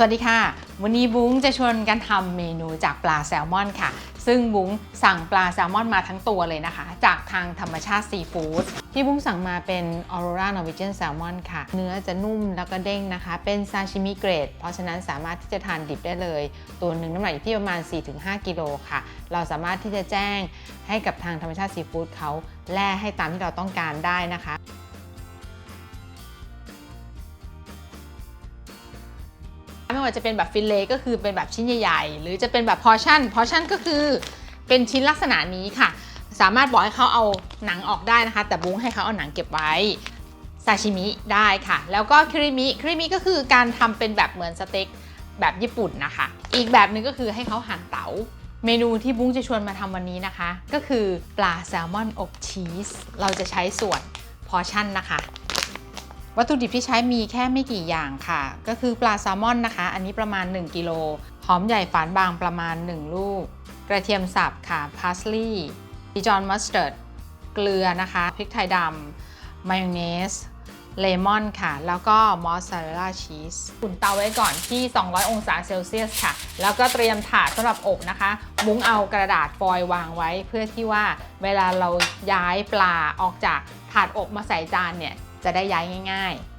สวัสดีค่ะ วันนี้บุ้งจะชวนกันทำเมนูจากปลาแซลมอนค่ะ ซึ่งบุ้งสั่งปลาแซลมอนมาทั้งตัวเลยนะคะ จากทางธรรมชาติซีฟู้ดที่บุ้งสั่งมาเป็น Aurora Norwegian Salmon ค่ะ เนื้อจะนุ่มแล้วก็เด้งนะคะ เป็นซาชิมิเกรด เพราะฉะนั้นสามารถที่จะทานดิบได้เลย ตัวหนึ่งน้ำหนักอยู่ที่ประมาณ 4-5 กิโลค่ะ เราสามารถที่จะแจ้งให้กับทางธรรมชาติซีฟู้ดเขาแล่ให้ตามที่เราต้องการได้นะคะ ไม่ว่าจะเป็นแบบฟิลเล่ก็คือเป็นแบบชิ้นใหญ่ๆ หรือจะเป็นแบบพอชั่น พอชั่นก็คือเป็นชิ้นลักษณะนี้ค่ะ สามารถบอกให้เขาเอาหนังออกได้นะคะ แต่บุ้งให้เขาเอาหนังเก็บไว้ซาชิมิได้ค่ะ แล้วก็คริมิคริมิก็คือการทำเป็นแบบเหมือนสเต็กแบบญี่ปุ่นนะคะ อีกแบบหนึ่งก็คือให้เขาหั่นเตา๋าเมนูที่บุ้งจะชวนมาทำวันนี้นะคะ ก็คือปลาแซลมอนอบชีส เราจะใช้ส่วนพอชั่นนะคะ วัตถุดิบที่ใช้มีแค่ไม่กี่อย่างค่ะ ก็คือปลาแซลมอนนะคะ อันนี้ประมาณ 1 กิโล หอมใหญ่ฝานบางประมาณ 1 ลูก กระเทียมสับค่ะ พาสลีย์ดิจอนมัสตาร์ด เกลือนะคะ พริกไทยดำ มายองเนส เลมอนค่ะ แล้วก็มอสซาเรลล่าชีส อุ่นเตาไว้ก่อนที่ 200 องศาเซลเซียสค่ะ แล้วก็เตรียมถาดสำหรับอบนะคะ มุ้งเอากระดาษฟอยล์วางไว้ เพื่อที่ว่าเวลาเราย้ายปลาออกจากถาดอบมาใส่จานเนี่ย จะได้ย้ายง่าย ๆ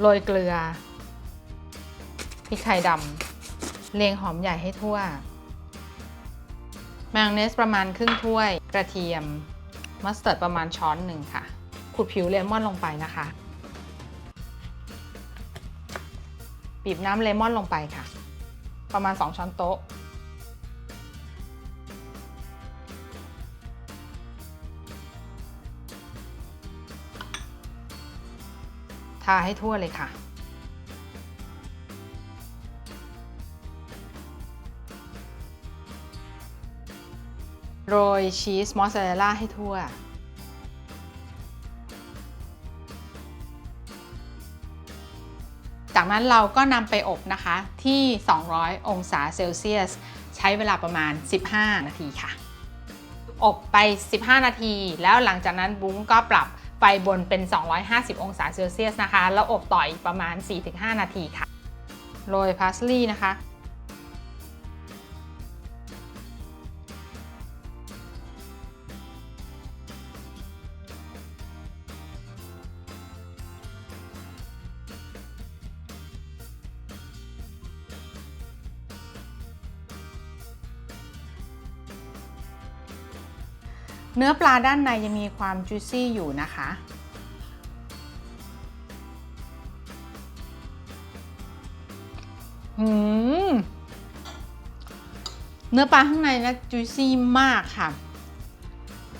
โรยเกลือพริกไทยดำเลียงหอมใหญ่ให้ทั่ว มายองเนสประมาณครึ่งถ้วย กระเทียม มัสตาร์ดประมาณช้อนหนึ่งค่ะ ขูดผิวเลมอนลงไปนะคะ บีบน้ำเลมอนลงไปค่ะ ประมาณ 2 ช้อนโต๊ะ ทาให้ทั่วเลยค่ะ โรยชีสมอสซาเรลล่าให้ทั่ว จากนั้นเราก็นำไปอบนะคะที่ 200 องศาเซลเซียส ใช้เวลาประมาณ 15 นาทีค่ะ อบไป 15 นาที แล้วหลังจากนั้นบุ้งก็ปรับ ฟบนเป็น 250 องศาเซลเซียสนะคะ แล้วอบต่ออีกประมาณ 4-5 นาทีค่ะ โรยพาสลีย์นะคะ เนื้อปลาด้านในยังมีความจุซี่อยู่นะคะหืม เนื้อปลาข้างในนะจุซี่มากค่ะ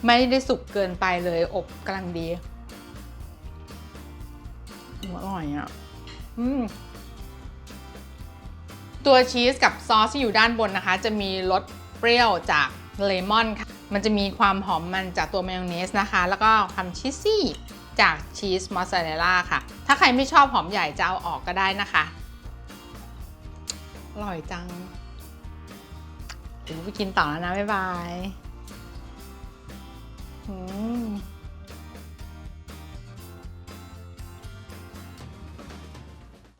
ไม่ได้สุกเกินไปเลย อบกำลังดีอืมอร่อยอะ อืมตัวชีสกับซอสที่อยู่ด้านบนนะคะ จะมีรสเปรี้ยวจากเลมอนค่ะ มันจะมีความหอมมันจากตัวมายองเนสนะคะ แล้วก็ความชีสซี่จากชีสมอสซาเรลล่าค่ะ ถ้าใครไม่ชอบหอมใหญ่จะเอาออกก็ได้นะคะ อร่อยจังเดี๋ยวไปกินต่อแล้วนะ บ๊ายบาย